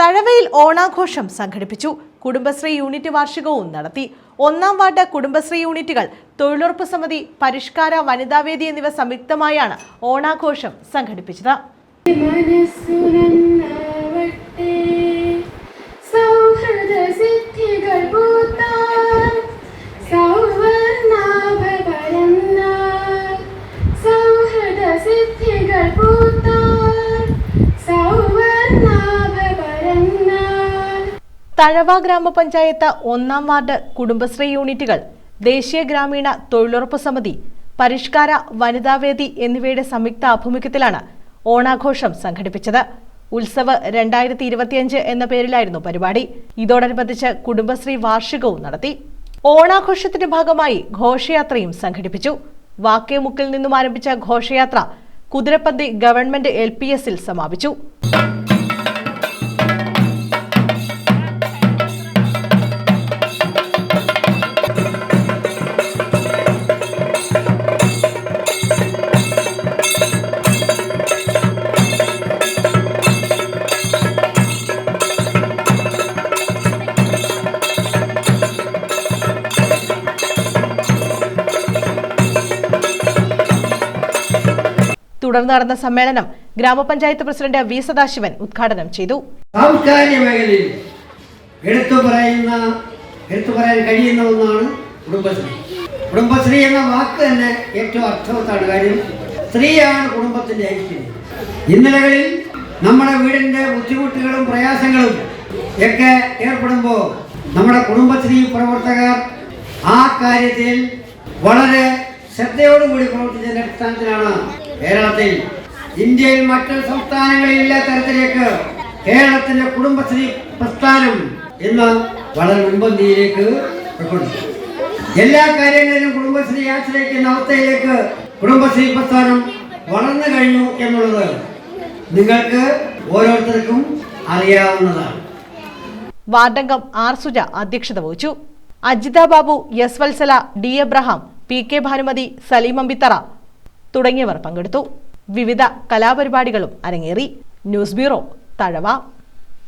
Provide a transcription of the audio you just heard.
തഴവയിൽ ഓണാഘോഷം സംഘടിപ്പിച്ചു. കുടുംബശ്രീ യൂണിറ്റ് വാർഷികവും നടത്തി. ഒന്നാം വാർഡ് കുടുംബശ്രീ യൂണിറ്റുകൾ തൊഴിലുറപ്പ് സമിതി പരിഷ്കാര വനിതാവേദി എന്നിവ സംയുക്തമായാണ് ഓണാഘോഷം സംഘടിപ്പിച്ചത്. തഴവ ഗ്രാമപഞ്ചായത്ത് ഒന്നാം വാർഡ് കുടുംബശ്രീ യൂണിറ്റുകൾ ദേശീയ ഗ്രാമീണ തൊഴിലുറപ്പ് സമിതി പരിഷ്കാര വനിതാവേദി എന്നിവയുടെ സംയുക്ത ആഭിമുഖ്യത്തിലാണ് ഓണാഘോഷം സംഘടിപ്പിച്ചത്. ഉത്സവ് രണ്ടായിരത്തി ഇരുപത്തിയഞ്ച് എന്ന പേരിലായിരുന്നു പരിപാടി. ഇതോടനുബന്ധിച്ച് കുടുംബശ്രീ വാർഷികവും നടത്തി. ഓണാഘോഷത്തിന്റെ ഭാഗമായി ഘോഷയാത്രയും സംഘടിപ്പിച്ചു. വാക്കേമുക്കിൽ നിന്നും ആരംഭിച്ച ഘോഷയാത്ര കുതിരപ്പന്തി ഗവൺമെന്റ് എൽ സമാപിച്ചു. തുടർന്ന് നടന്ന സമ്മേളനം ഗ്രാമപഞ്ചായത്ത് പ്രസിഡന്റ് വി സദാശിവൻ ഉദ്ഘാടനം ചെയ്തു. സാംസ്കാരിക മേഖലയിൽ എടുത്തു പറയുന്ന എടുത്തു പറയാൻ കഴിയുന്ന ഒന്നാണ് കുടുംബശ്രീ. കുടുംബശ്രീ എന്ന വാക്ക് തന്നെ ഏറ്റവും അർത്ഥവത്താണ് കാര്യം. സ്ത്രീയാണ് കുടുംബത്തിന്റെ ഐക്യം. ഇന്നലകളിൽ നമ്മുടെ വീടിന്റെ ബുദ്ധിമുട്ടുകളും പ്രയാസങ്ങളും ഒക്കെ ഏർപ്പെടുമ്പോൾ നമ്മുടെ കുടുംബശ്രീ പ്രവർത്തകർ ആ കാര്യത്തിൽ വളരെ ശ്രദ്ധയോടുകൂടി പ്രവർത്തിച്ചതിന്റെ അടിസ്ഥാനത്തിലാണ് കേരളത്തിൽ ഇന്ത്യയിൽ മറ്റു സംസ്ഥാനങ്ങളിൽ തരത്തിലേക്ക് കേരളത്തിന്റെ കുടുംബശ്രീ പ്രസ്ഥാനം ഇന്ന് വളരെ മുൻപന്തിയിലേക്ക് എല്ലാ കാര്യങ്ങളിലും കുടുംബശ്രീ ആശ്രയിക്കുന്ന അവസ്ഥയിലേക്ക് കുടുംബശ്രീ പ്രസ്ഥാനം വളർന്നു കഴിഞ്ഞു എന്നുള്ളത് നിങ്ങൾക്ക് ഓരോരുത്തർക്കും അറിയാവുന്നതാണ്. വാർഡംഗം ആർ സുജ അധ്യക്ഷത വഹിച്ചു. Ajitha Babu S Vatsala D Abraham P K Bhanumathi Saleem Ambithara തുടങ്ങിയവർ പങ്കെടുത്തു. വിവിധ കലാപരിപാടികളും അരങ്ങേറി. News bureau Thazhava.